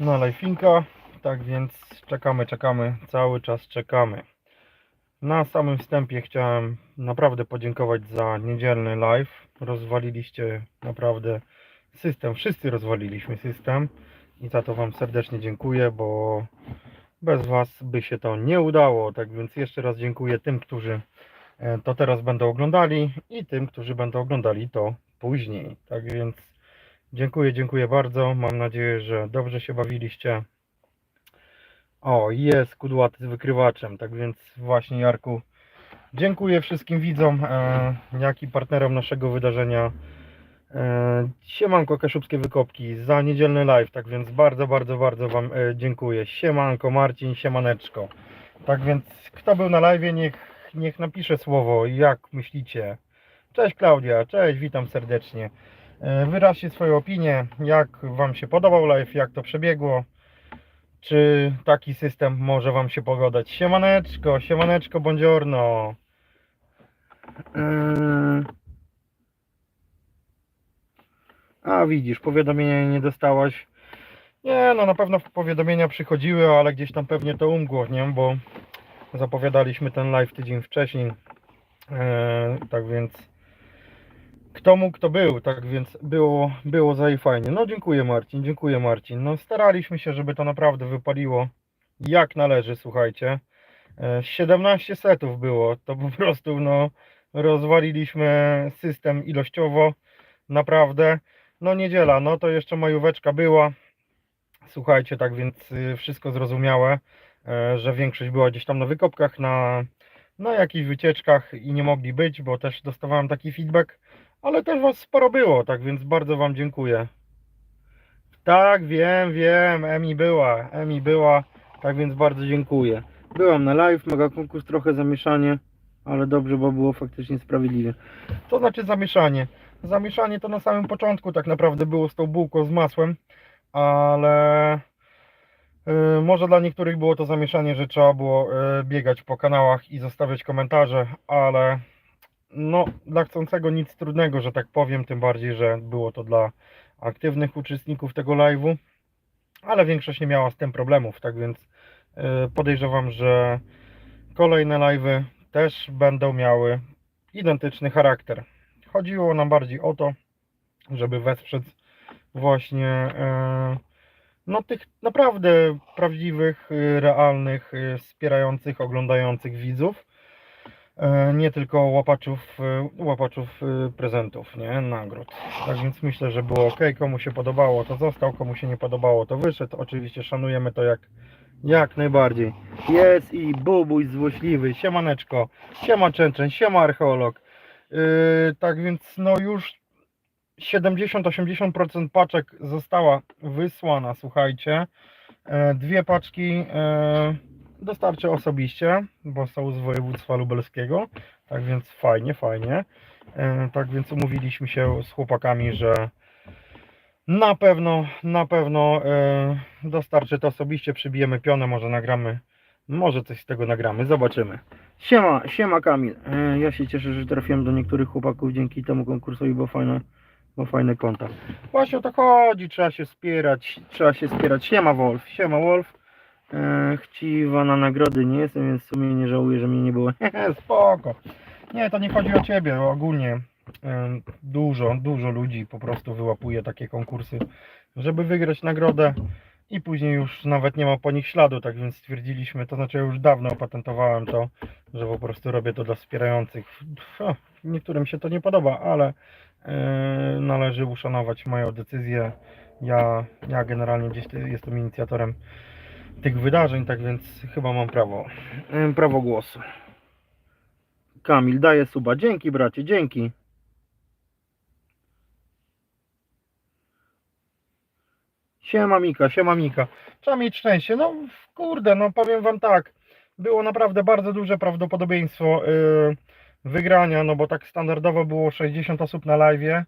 na live'inka, tak więc czekamy, czekamy, cały czas czekamy. Na samym wstępie chciałem naprawdę podziękować za niedzielny live. Rozwaliliście naprawdę system, wszyscy rozwaliliśmy system i za to Wam serdecznie dziękuję, bo bez Was by się to nie udało. Tak więc jeszcze raz dziękuję tym, którzy e, to teraz będą oglądali i tym, którzy będą oglądali to później. Tak więc dziękuję, dziękuję bardzo. Mam nadzieję, że dobrze się bawiliście. O, jest kudłaty z wykrywaczem, tak więc właśnie Jarku, dziękuję wszystkim widzom, e, jak i partnerom naszego wydarzenia. E, siemanko Kaszubskie Wykopki za niedzielny live, tak więc bardzo, bardzo, bardzo Wam e, dziękuję. Siemanko Marcin, siemaneczko. Tak więc kto był na live, niech, niech napisze słowo, jak myślicie. Cześć Klaudia, cześć, witam serdecznie. E, Wyraźcie swoją opinię, jak Wam się podobał live, jak to przebiegło. Czy taki system może Wam się pogodać? Siemaneczko, siemaneczko, buongiorno. Yy. A widzisz, powiadomienia nie dostałaś. Nie, no na pewno powiadomienia przychodziły, ale gdzieś tam pewnie to umgło, nie? Bo zapowiadaliśmy ten live tydzień wcześniej. Eee, tak więc kto mógł, kto był, tak więc było, było za i fajnie. No dziękuję Marcin, dziękuję Marcin. No staraliśmy się, żeby to naprawdę wypaliło jak należy, słuchajcie. E, 17 setów było, to po prostu no rozwaliliśmy system ilościowo, naprawdę. No niedziela, no to jeszcze majóweczka była. Słuchajcie, tak więc y, wszystko zrozumiałe, e, że większość była gdzieś tam na wykopkach, na, na jakichś wycieczkach i nie mogli być, bo też dostawałem taki feedback, ale też was sporo było, tak więc bardzo wam dziękuję. Tak, wiem, wiem, Emi była, Emi była, tak więc bardzo dziękuję. Byłam na live, mega konkurs, trochę zamieszanie, ale dobrze, bo było faktycznie sprawiedliwie. To znaczy zamieszanie. Zamieszanie to na samym początku tak naprawdę było z tą bułką z masłem, ale y, może dla niektórych było to zamieszanie, że trzeba było y, biegać po kanałach i zostawiać komentarze, ale no dla chcącego nic trudnego, że tak powiem, tym bardziej, że było to dla aktywnych uczestników tego live'u, ale większość nie miała z tym problemów, tak więc y, podejrzewam, że kolejne live'y też będą miały identyczny charakter. Chodziło nam bardziej o to, żeby wesprzeć właśnie e, no tych naprawdę prawdziwych, y, realnych, y, wspierających, oglądających widzów. E, Nie tylko łapaczów, y, łapaczów y, prezentów, nie? Nagród. Tak więc myślę, że było ok. Komu się podobało, to został. Komu się nie podobało, to wyszedł. Oczywiście szanujemy to jak, jak najbardziej. Jest i bubuj złośliwy. Siemaneczko. Siema Częczeń. Siema archeolog. Yy, tak więc no już 70-80% paczek została wysłana, słuchajcie. E, Dwie paczki e, dostarczę osobiście, bo są z województwa lubelskiego. Tak więc fajnie, fajnie. E, Tak więc umówiliśmy się z chłopakami, że na pewno, na pewno e, dostarczę to osobiście, przybijemy pionę, może nagramy, może coś z tego nagramy, zobaczymy. Siema, siema Kamil. E, Ja się cieszę, że trafiłem do niektórych chłopaków dzięki temu konkursowi, bo fajne, bo fajne konta. Właśnie o to chodzi, trzeba się wspierać, trzeba się wspierać. Siema Wolf, siema Wolf. E, chciwa na nagrody nie jestem, więc w sumie nie żałuję, że mnie nie było. Spoko. Nie, to nie chodzi o ciebie, ogólnie. e, Dużo, dużo ludzi po prostu wyłapuje takie konkursy, żeby wygrać nagrodę i później już nawet nie ma po nich śladu, tak więc stwierdziliśmy, to znaczy ja już dawno opatentowałem to, że po prostu robię to dla wspierających. Ha, Niektórym się to nie podoba, ale e, należy uszanować moją decyzję. Ja, ja generalnie gdzieś jestem inicjatorem tych wydarzeń, tak więc chyba mam prawo, prawo głosu. Kamil, daję suba. Dzięki bracie, dzięki. Siema Mika, siema Mika. Trzeba mieć szczęście. No kurde, no powiem wam tak. Było naprawdę bardzo duże prawdopodobieństwo yy, wygrania, no bo tak standardowo było 60 osób na live.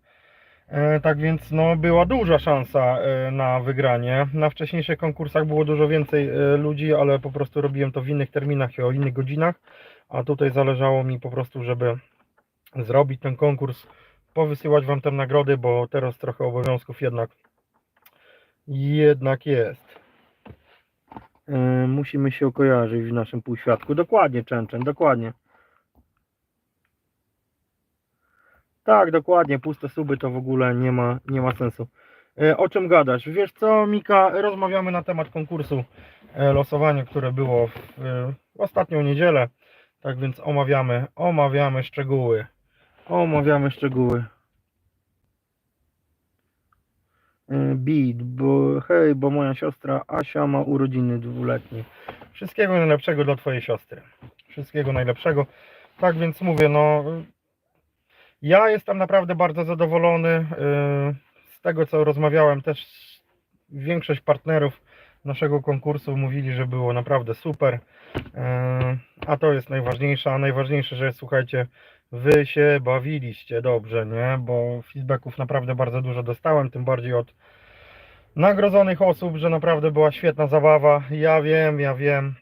Tak więc no była duża szansa yy, na wygranie. Na wcześniejszych konkursach było dużo więcej yy, ludzi, ale po prostu robiłem to w innych terminach i o innych godzinach. A tutaj zależało mi po prostu, żeby zrobić ten konkurs, powysyłać wam te nagrody, bo teraz trochę obowiązków jednak jednak jest. E, musimy się kojarzyć w naszym półświadku. Dokładnie, Częczeń, dokładnie. Tak, dokładnie, puste suby to w ogóle nie ma, nie ma sensu. E, o czym gadasz? Wiesz co, Mika, rozmawiamy na temat konkursu e, losowania, które było w, e, w ostatnią niedzielę. Tak więc omawiamy, omawiamy szczegóły. Omawiamy szczegóły. E, Beat, bo hej, bo moja siostra Asia ma urodziny dwuletnie. Wszystkiego najlepszego dla twojej siostry. Wszystkiego najlepszego. Tak więc mówię, no ja jestem naprawdę bardzo zadowolony yy, z tego, co rozmawiałem. Też większość partnerów naszego konkursu mówili, że było naprawdę super. Yy, A to jest najważniejsze. A najważniejsze, że słuchajcie, wy się bawiliście dobrze, nie? Bo feedbacków naprawdę bardzo dużo dostałem, tym bardziej od nagrodzonych osób, że naprawdę była świetna zabawa. Ja wiem, ja wiem,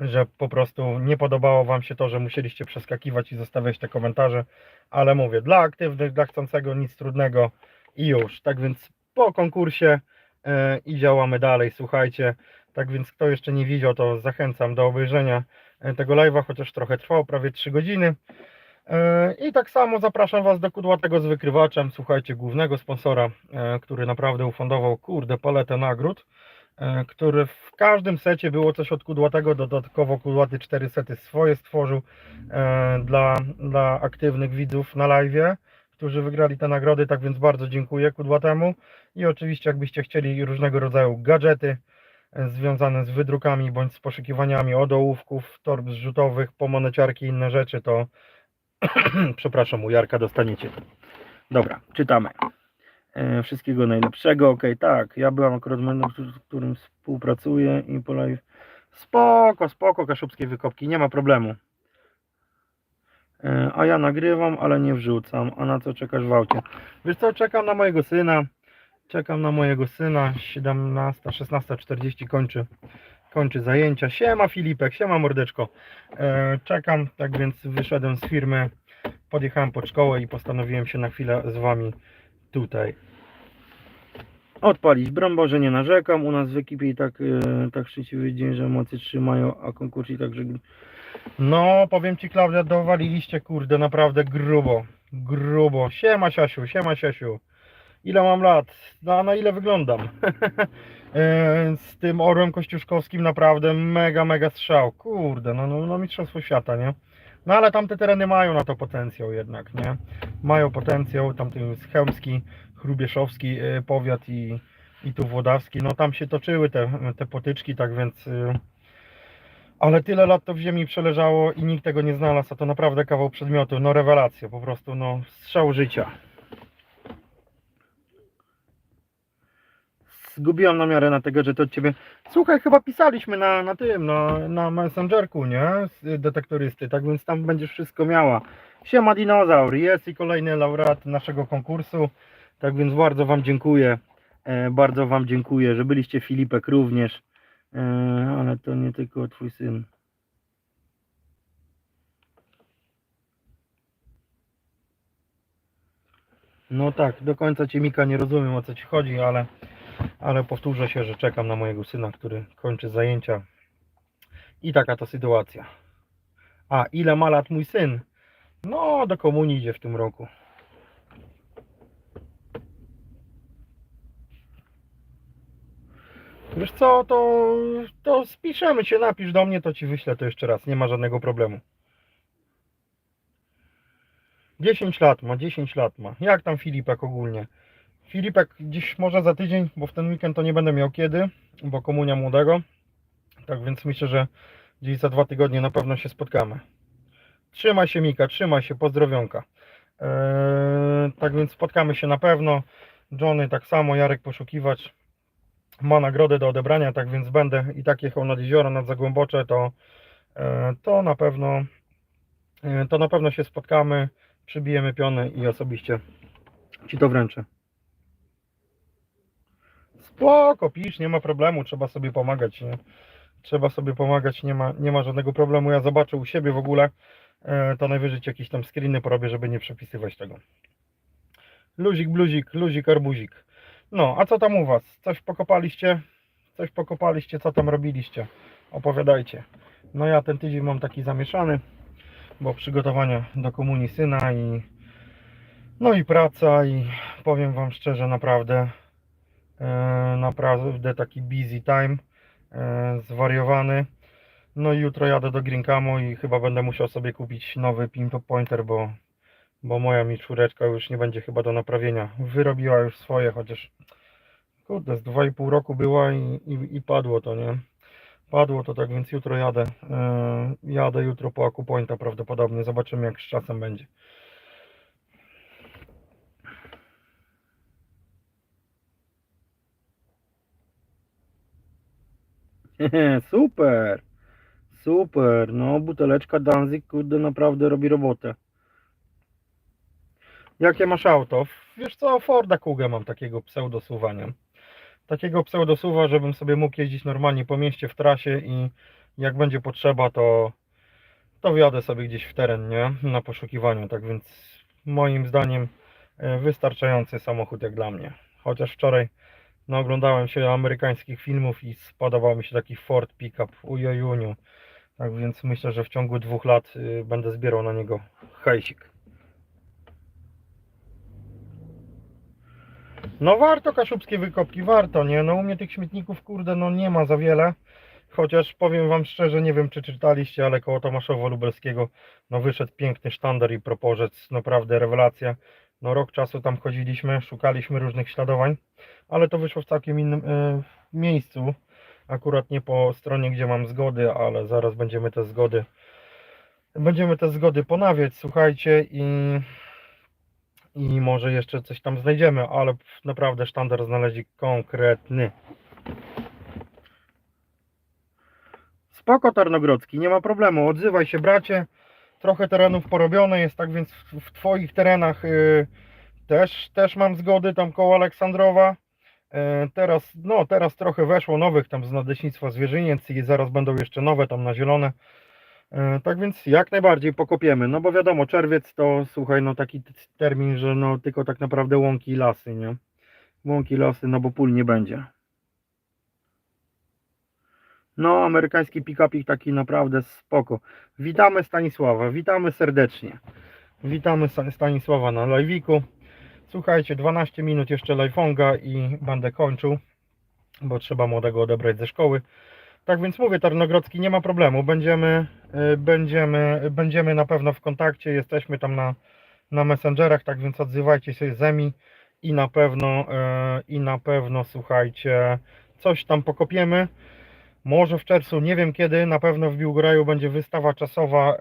że po prostu nie podobało Wam się to, że musieliście przeskakiwać i zostawiać te komentarze, ale mówię, dla aktywnych, dla chcącego nic trudnego i już. Tak więc po konkursie e, i działamy dalej, słuchajcie. Tak więc kto jeszcze nie widział, to zachęcam do obejrzenia e, tego live'a, chociaż trochę trwało, prawie 3 godziny. E, I tak samo zapraszam Was do Kudłatego z wykrywaczem, słuchajcie, głównego sponsora, który naprawdę ufundował, kurde, paletę nagród, który w każdym secie było coś od Kudłatego, dodatkowo Kudłaty 4 sety swoje stworzył e, dla, dla aktywnych widzów na live'ie, którzy wygrali te nagrody, tak więc bardzo dziękuję Kudłatemu i oczywiście jakbyście chcieli różnego rodzaju gadżety e, związane z wydrukami bądź z poszukiwaniami od ołówków, torb zrzutowych, po moneciarki i inne rzeczy, to przepraszam, u Jarka dostaniecie. Dobra, czytamy. E, wszystkiego najlepszego, okej, tak. Ja byłam akurat menem, z którym współpracuję i po live. Spoko, spoko, kaszubskie wykopki, nie ma problemu. E, a ja nagrywam, ale nie wrzucam. A na co czekasz w aucie? Wiesz co, czekam na mojego syna. Czekam na mojego syna. 17, 16.40 kończy, kończy zajęcia. Siema Filipek, siema mordeczko. E, czekam, tak więc wyszedłem z firmy. Podjechałem pod szkołę i postanowiłem się na chwilę z wami tutaj odpalić. Broń Boże, nie narzekam. U nas w ekipie i tak, e, tak szczęśliwy dzień, że emocje trzymają, a konkurs i także... No, powiem Ci Klaudia, dowaliliście kurde naprawdę grubo. Grubo. Siema Siasiu, siema Siasiu. Ile mam lat? No, a na ile wyglądam? E, Z tym orłem kościuszkowskim naprawdę mega, mega strzał. Kurde, no, no, no mistrzostwo świata, nie? No ale tamte tereny mają na to potencjał jednak, nie? Mają potencjał, tamten jest Chełmski, Chrubieszowski y, powiat i, i tu Włodawski, no tam się toczyły te, te potyczki, tak więc... y, Ale tyle lat to w ziemi przeleżało i nikt tego nie znalazł, a to naprawdę kawał przedmiotu, no rewelacja, po prostu, no strzał życia. Zgubiłam namiarę na tego, że to od ciebie. Słuchaj, chyba pisaliśmy na, na tym, na, na Messengerku, nie? Z detektorysty, tak więc tam będziesz wszystko miała. Siema dinozaur, jest i kolejny laureat naszego konkursu. Tak więc bardzo Wam dziękuję. E, bardzo Wam dziękuję, że byliście Filipek również. E, ale to nie tylko Twój syn. No tak, do końca Cię Mika nie rozumiem o co Ci chodzi, ale, ale powtórzę się, że czekam na mojego syna, który kończy zajęcia. I taka to sytuacja. A ile ma lat mój syn? No, do komunii idzie w tym roku. Wiesz co, to, to spiszemy się, napisz do mnie, to ci wyślę to jeszcze raz, nie ma żadnego problemu. 10 lat ma, 10 lat ma. Jak tam Filipek ogólnie? Filipek dziś może za tydzień, bo w ten weekend to nie będę miał kiedy, bo komunia młodego. Tak więc myślę, że gdzieś za dwa tygodnie na pewno się spotkamy. Trzymaj się Mika, trzymaj się, pozdrowionka. Eee, tak więc spotkamy się na pewno. Johnny tak samo, Jarek poszukiwacz ma nagrodę do odebrania, tak więc będę i tak jechał nad jezioro, nad Zagłębocze, to, e, to na pewno e, to na pewno się spotkamy, przybijemy piony i osobiście Ci to wręczę. Spoko, pisz, nie ma problemu, trzeba sobie pomagać, nie? Trzeba sobie pomagać, nie ma, nie ma żadnego problemu. Ja zobaczę u siebie w ogóle, e, to najwyżej jakieś tam screeny porobię, żeby nie przepisywać tego. Luzik, bluzik, luzik, arbuzik. No, a co tam u Was? Coś pokopaliście? coś pokopaliście, co tam robiliście. Opowiadajcie. No ja ten tydzień mam taki zamieszany, bo przygotowania do komunii syna i no i praca i powiem wam szczerze naprawdę e, naprawdę taki busy time e, zwariowany. No i jutro jadę do Green Camo i chyba będę musiał sobie kupić nowy pin pointer, bo, bo moja mi czwóreczka już nie będzie chyba do naprawienia. Wyrobiła już swoje, chociaż kurde, z 2,5 roku była i, i, i padło to, nie? Padło to, tak więc jutro jadę. E, jadę jutro po Akupointa prawdopodobnie. Zobaczymy jak z czasem będzie. Super! Super! No, buteleczka Danzig, kurde, naprawdę robi robotę. Jakie masz auto? Wiesz co, Forda Kugę mam takiego pseudosuwania. Takiego pseudosuwa, żebym sobie mógł jeździć normalnie po mieście w trasie i jak będzie potrzeba, to to wjadę sobie gdzieś w teren, nie? Na poszukiwaniu, tak więc moim zdaniem e, wystarczający samochód jak dla mnie. Chociaż wczoraj no, oglądałem się amerykańskich filmów i spodobał mi się taki Ford Pickup ujojuniu. Tak więc myślę, że w ciągu dwóch lat y, będę zbierał na niego hajsik. No warto kaszubskie wykopki, warto, nie? No u mnie tych śmietników, kurde, no nie ma za wiele. Chociaż powiem wam szczerze, nie wiem czy czytaliście, ale koło Tomaszowa Lubelskiego no wyszedł piękny sztandar i proporzec, naprawdę rewelacja. No rok czasu tam chodziliśmy, szukaliśmy różnych śladowań, ale to wyszło w całkiem innym e, miejscu. Akurat nie po stronie, gdzie mam zgody, ale zaraz będziemy te zgody będziemy te zgody ponawiać, słuchajcie i i może jeszcze coś tam znajdziemy, ale naprawdę sztandar znaleźli konkretny. Spoko Tarnogrodzki, nie ma problemu, odzywaj się bracie. Trochę terenów porobione jest, tak więc w, w Twoich terenach y, też, też mam zgody tam koło Aleksandrowa. Y, teraz, no teraz trochę weszło nowych tam z Nadleśnictwa Zwierzyniec i zaraz będą jeszcze nowe tam na zielone. E, Tak więc jak najbardziej pokopiemy, no bo wiadomo, czerwiec to słuchaj, no taki termin, że no tylko tak naprawdę łąki i lasy, nie? Łąki, lasy, no bo pól nie będzie. No, amerykański pick-upik taki naprawdę spoko. Witamy Stanisława, witamy serdecznie. Witamy Sta- Stanisława na live'iku. Słuchajcie, 12 minut jeszcze live'onga i będę kończył, bo trzeba młodego odebrać ze szkoły. Tak więc mówię, Tarnogrodzki, nie ma problemu. Będziemy, y, będziemy, będziemy na pewno w kontakcie. Jesteśmy tam na, na Messengerach, tak więc odzywajcie się z Emi i na pewno, y, i na pewno słuchajcie, coś tam pokopiemy. Może w czerwcu, nie wiem kiedy, na pewno w Biłgoraju będzie wystawa czasowa y,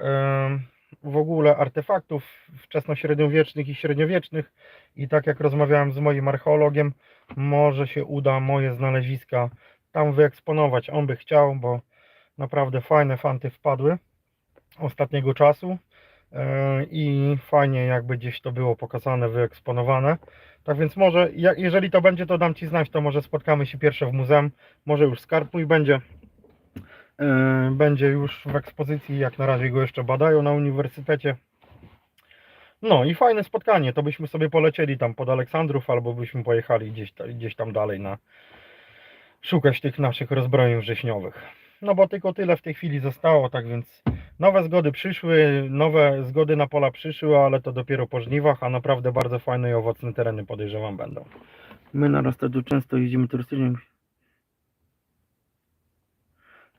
w ogóle artefaktów wczesnośredniowiecznych i średniowiecznych. I tak jak rozmawiałem z moim archeologiem, może się uda moje znaleziska tam wyeksponować. On by chciał, bo naprawdę fajne fanty wpadły ostatniego czasu Yy, i fajnie jakby gdzieś to było pokazane, wyeksponowane. Tak więc może, jeżeli to będzie, to dam Ci znać, to może spotkamy się pierwsze w muzeum, może już skarb mój będzie. Yy, Będzie już w ekspozycji, jak na razie go jeszcze badają na uniwersytecie. No i fajne spotkanie, to byśmy sobie polecieli tam pod Aleksandrów, albo byśmy pojechali gdzieś, gdzieś tam dalej na, szukać tych naszych rozbrojeń wrześniowych. No bo tylko tyle w tej chwili zostało, tak więc nowe zgody przyszły, nowe zgody na pola przyszły, ale to dopiero po żniwach, a naprawdę bardzo fajne i owocne tereny podejrzewam będą. My na Rostadu często jeździmy turystycznie.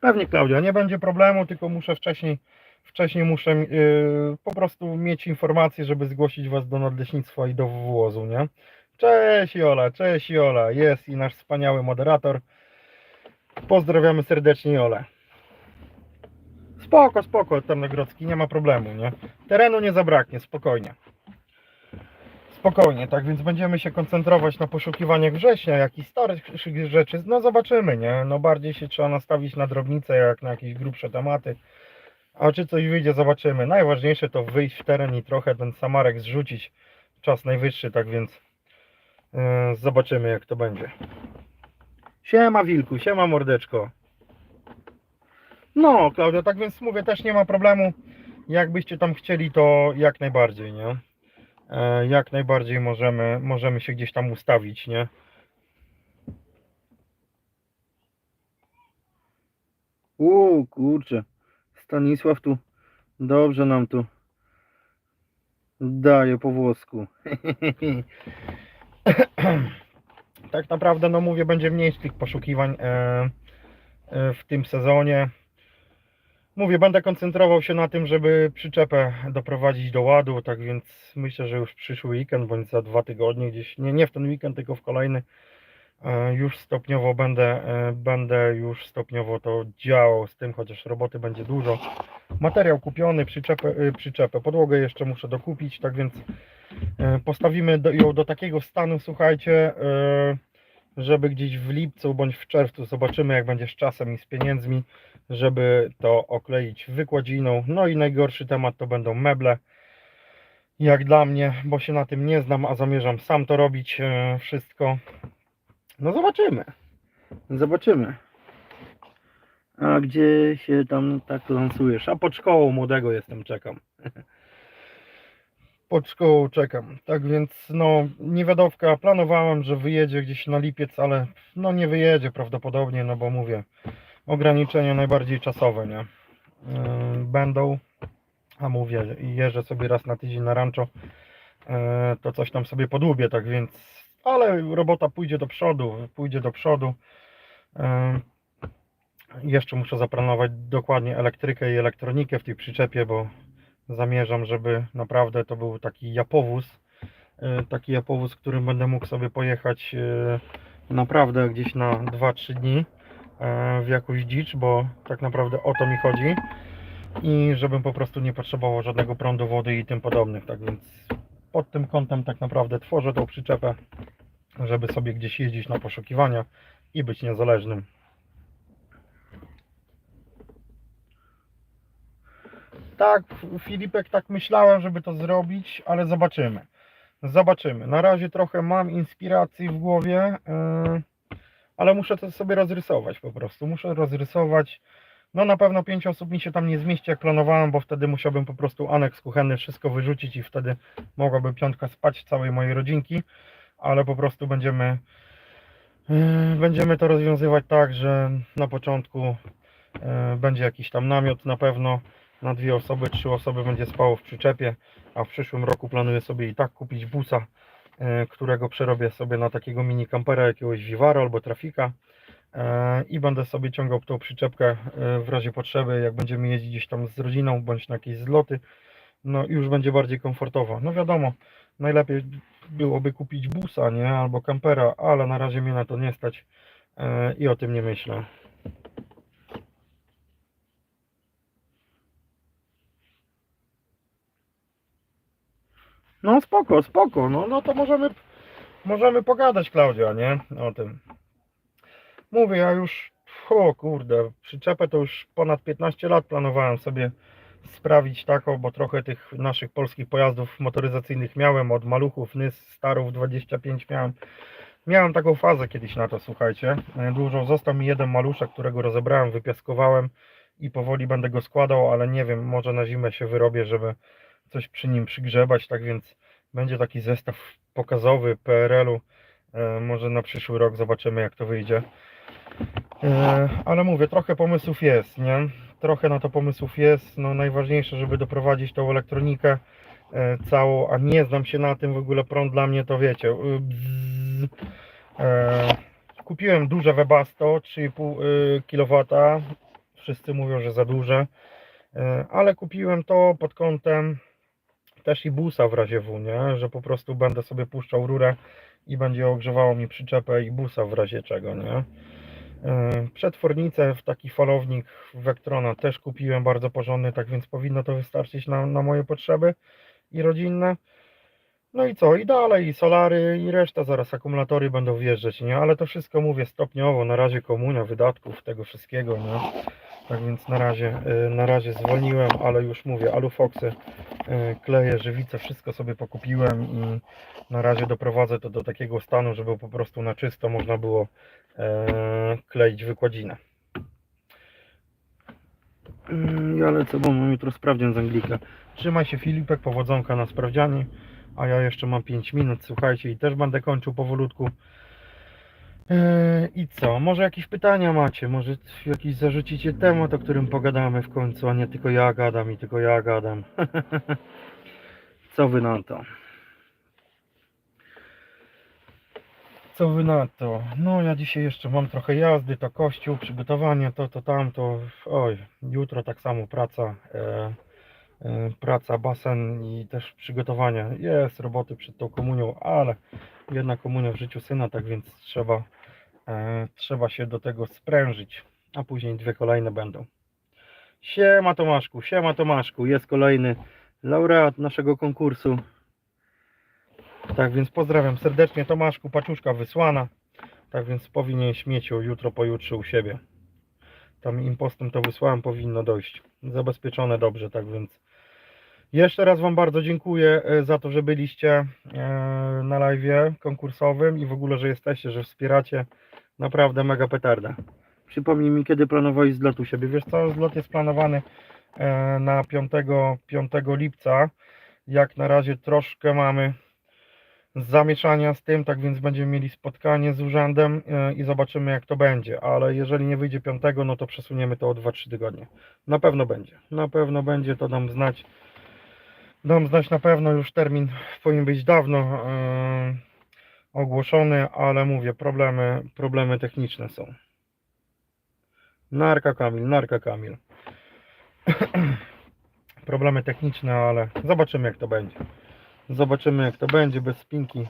Pewnie Klaudia, nie będzie problemu, tylko muszę wcześniej, wcześniej muszę yy, po prostu mieć informacje, żeby zgłosić Was do nadleśnictwa i do włozu, nie? Cześć Jola, cześć Jola, jest i nasz wspaniały moderator. Pozdrawiamy serdecznie Jolę. Spoko, spoko, Tarnogrodzki, nie ma problemu, nie? Terenu nie zabraknie, spokojnie. Spokojnie, tak więc będziemy się koncentrować na poszukiwaniach września, jak i starych rzeczy. No zobaczymy, nie? No bardziej się trzeba nastawić na drobnicę, jak na jakieś grubsze tematy. A czy coś wyjdzie, zobaczymy. Najważniejsze to wyjść w teren i trochę ten samarek zrzucić. Czas najwyższy, tak więc zobaczymy jak to będzie. Siema Wilku, siema mordeczko. No, Klaudia, tak więc mówię, też nie ma problemu. Jakbyście tam chcieli, to jak najbardziej, nie? E, jak najbardziej możemy, możemy się gdzieś tam ustawić, nie? U, kurczę. Stanisław tu dobrze nam tu daje po włosku. tak naprawdę, no mówię, będzie mniej z tych poszukiwań e, e, w tym sezonie. Mówię, będę koncentrował się na tym, żeby przyczepę doprowadzić do ładu, tak więc myślę, że już przyszły weekend, bądź za dwa tygodnie gdzieś, nie, nie w ten weekend, tylko w kolejny, już stopniowo będę, e, będę już stopniowo to działał z tym, chociaż roboty będzie dużo. Materiał kupiony, przyczepę, e, przyczepę podłogę jeszcze muszę dokupić, tak więc e, postawimy ją do takiego stanu, słuchajcie, e, żeby gdzieś w lipcu bądź w czerwcu zobaczymy jak będzie z czasem i z pieniędzmi, żeby to okleić wykładziną. No i najgorszy temat to będą meble. Jak dla mnie, bo się na tym nie znam, a zamierzam sam to robić e, wszystko. No zobaczymy. Zobaczymy. A gdzie się tam tak lansujesz? A pod szkołą młodego jestem, czekam. Pod szkołą czekam. Tak więc no niewiadowka, planowałem, że wyjedzie gdzieś na lipiec, ale no nie wyjedzie prawdopodobnie, no bo mówię, ograniczenia najbardziej czasowe, nie? Yy, Będą, a mówię, jeżdżę sobie raz na tydzień na rancho, yy, to coś tam sobie podłubię, tak więc, ale robota pójdzie do przodu, pójdzie do przodu. Jeszcze muszę zaplanować dokładnie elektrykę i elektronikę w tej przyczepie, bo zamierzam, żeby naprawdę to był taki japowóz, yy, taki japowóz, którym będę mógł sobie pojechać yy, naprawdę gdzieś na 2-3 dni e, w jakąś dzicz, bo tak naprawdę o to mi chodzi i żebym po prostu nie potrzebował żadnego prądu, wody i tym podobnych. Tak więc pod tym kątem tak naprawdę tworzę tą przyczepę, żeby sobie gdzieś jeździć na poszukiwania i być niezależnym. Tak, Filipek, tak myślałem, żeby to zrobić, ale zobaczymy. Zobaczymy. Na razie trochę mam inspiracji w głowie. Yy ale muszę to sobie rozrysować po prostu. Muszę rozrysować. No na pewno 5 osób mi się tam nie zmieści jak planowałem, bo wtedy musiałbym po prostu aneks kuchenny wszystko wyrzucić i wtedy mogłaby piątka spać całej mojej rodzinki, ale po prostu będziemy yy, będziemy to rozwiązywać tak, że na początku yy, będzie jakiś tam namiot na pewno na dwie osoby, trzy osoby będzie spało w przyczepie, a w przyszłym roku planuję sobie i tak kupić busa e, którego przerobię sobie na takiego mini kampera, jakiegoś Vivaro albo Trafika i będę sobie ciągał tą przyczepkę e, w razie potrzeby, jak będziemy jeździć gdzieś tam z rodziną bądź na jakieś zloty, no już będzie bardziej komfortowo. No wiadomo, najlepiej byłoby kupić busa, nie, albo kampera, ale na razie mnie na to nie stać e, i o tym nie myślę. No spoko, spoko, no, no to możemy, możemy pogadać Klaudia, nie? O tym. Mówię, ja już, o kurde, przyczepę to już ponad 15 lat planowałem sobie sprawić taką, bo trochę tych naszych polskich pojazdów motoryzacyjnych miałem, od maluchów, NYS, Starów 25 miałem. Miałem taką fazę kiedyś na to, słuchajcie. Dużo, został mi jeden maluszek, którego rozebrałem, wypiaskowałem i powoli będę go składał, ale nie wiem, może na zimę się wyrobię, żeby coś przy nim przygrzebać, tak więc będzie taki zestaw pokazowy PRL-u. E, może na przyszły rok zobaczymy jak to wyjdzie. E, ale mówię, trochę pomysłów jest, nie? Trochę na to pomysłów jest. No najważniejsze, żeby doprowadzić tą elektronikę e, całą, a nie znam się na tym w ogóle prąd dla mnie to wiecie. y, bzz. E, kupiłem duże Webasto 3,5 y, kW. Wszyscy mówią, że za duże. E, ale kupiłem to pod kątem też i busa w razie W, nie? Że po prostu będę sobie puszczał rurę i będzie ogrzewało mi przyczepę i busa w razie czego, nie? Yy, Przetwornicę w taki falownik Vectrona też kupiłem bardzo porządny, tak więc powinno to wystarczyć na, na moje potrzeby i rodzinne. No i co? I dalej, i solary, i reszta, zaraz akumulatory będą wjeżdżać, nie? Ale to wszystko mówię stopniowo, na razie komunia wydatków, tego wszystkiego, nie? Tak więc na razie, yy, na razie zwolniłem, ale już mówię, alufoksy, yy, kleje, żywice, wszystko sobie pokupiłem i na razie doprowadzę to do takiego stanu, żeby po prostu na czysto można było e, kleić wykładzinę. Mm, Ja lecę, bo mam jutro sprawdzian z Anglika. Trzymaj się Filipek, powodzonka na sprawdzianie, a ja jeszcze mam 5 minut, słuchajcie, i też będę kończył powolutku. Eee, I co? Może jakieś pytania macie? Może jakiś zarzucicie temat, o którym pogadamy w końcu, a nie tylko ja gadam i tylko ja gadam. Co wy na to? Co wy na to? No ja dzisiaj jeszcze mam trochę jazdy, to kościół, przygotowanie, to, to, tamto. Oj, jutro tak samo praca. E, e, praca, basen i też przygotowanie. Jest roboty przed tą komunią, ale jedna komunia w życiu syna, tak więc trzeba, e, trzeba się do tego sprężyć, a później dwie kolejne będą. Siema Tomaszku, siema Tomaszku, jest kolejny laureat naszego konkursu. Tak więc pozdrawiam serdecznie Tomaszku, paczuszka wysłana. Tak więc powinien śmieciu jutro, pojutrze u siebie. Tam impostem to wysłałem, powinno dojść. Zabezpieczone dobrze, tak więc jeszcze raz Wam bardzo dziękuję e, za to, że byliście e, na live konkursowym i w ogóle, że jesteście, że wspieracie. Naprawdę mega petarda. Przypomnij mi, kiedy planowałeś zlot u siebie. Wiesz co, zlot jest planowany e, na 5, 5 lipca. Jak na razie troszkę mamy zamieszania z tym, tak więc będziemy mieli spotkanie z urzędem e, i zobaczymy jak to będzie, ale jeżeli nie wyjdzie 5, no to przesuniemy to o 2-3 tygodnie. Na pewno będzie, na pewno będzie, to dam znać. Dam znać na pewno, już termin powinien być dawno e, ogłoszony, ale mówię, problemy, problemy techniczne są. Narka Kamil, narka Kamil. problemy techniczne, ale zobaczymy jak to będzie. Zobaczymy jak to będzie bez spinki.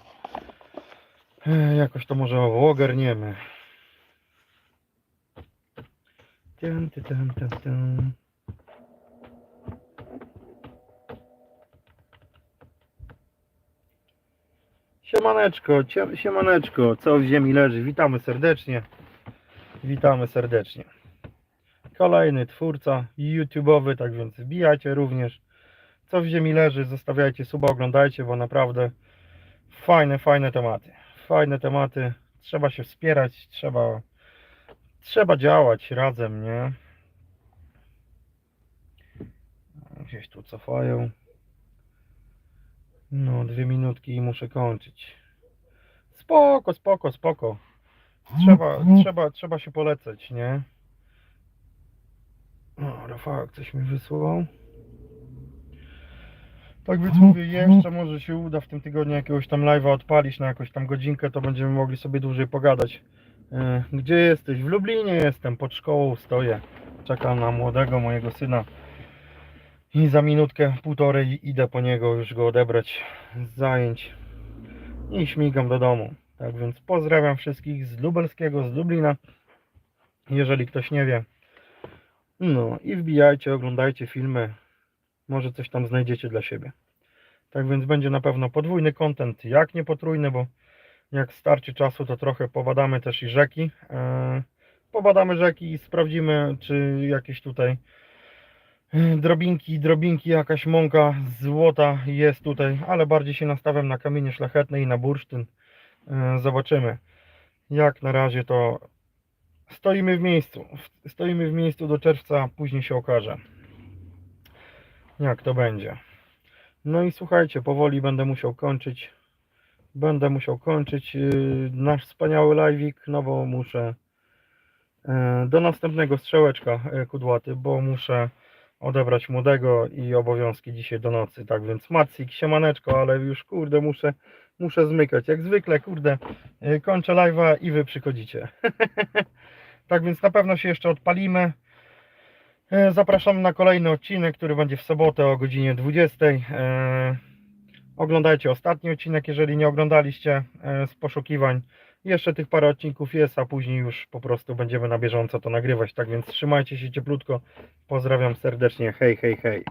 E, Jakoś to może ogarniemy. Tyn, ty, tyn, tyn, tyn. Siemaneczko, siemaneczko, co w ziemi leży? Witamy serdecznie. Witamy serdecznie. Kolejny twórca YouTube'owy, tak więc wbijajcie również. Co w ziemi leży, zostawiajcie suba, oglądajcie, bo naprawdę fajne, fajne tematy. Fajne tematy. Trzeba się wspierać, trzeba, trzeba działać razem, nie? Gdzieś tu cofają. No, dwie minutki i muszę kończyć. Spoko, spoko, spoko. Trzeba, trzeba, trzeba się polecać, nie? O, Rafał coś mi wysłał. Tak więc mówię, jeszcze może się uda w tym tygodniu jakiegoś tam live'a odpalić na jakąś tam godzinkę, to będziemy mogli sobie dłużej pogadać. E, Gdzie jesteś? W Lublinie jestem, pod szkołą stoję. Czekam na młodego mojego syna. I za minutkę, półtorej idę po niego już go odebrać z zajęć. I śmigam do domu. Tak więc pozdrawiam wszystkich z lubelskiego, z Lublina. Jeżeli ktoś nie wie. No i wbijajcie, oglądajcie filmy. Może coś tam znajdziecie dla siebie. Tak więc będzie na pewno podwójny content, jak nie potrójny, bo jak starczy czasu, to trochę pobadamy też i rzeki. E, Pobadamy rzeki i sprawdzimy, czy jakieś tutaj e, drobinki, drobinki, jakaś mąka złota jest tutaj, ale bardziej się nastawiam na kamienie szlachetne i na bursztyn. E, Zobaczymy. Jak na razie to stoimy w miejscu. Stoimy w miejscu do czerwca, później się okaże jak to będzie. No i słuchajcie, powoli będę musiał kończyć. Będę musiał kończyć yy, nasz wspaniały live'ik, no bo muszę yy, do następnego strzałeczka yy, kudłaty, bo muszę odebrać młodego i obowiązki dzisiaj do nocy. Tak więc Macik, siemaneczko, ale już kurde muszę, muszę zmykać. Jak zwykle, kurde, yy, kończę live'a i wy przychodzicie. tak więc na pewno się jeszcze odpalimy. E, Zapraszam na kolejny odcinek, który będzie w sobotę o godzinie 20. E, Oglądajcie ostatni odcinek, jeżeli nie oglądaliście e, z poszukiwań. Jeszcze tych parę odcinków jest, a później już po prostu będziemy na bieżąco to nagrywać. Tak więc trzymajcie się cieplutko. Pozdrawiam serdecznie. Hej, hej, hej.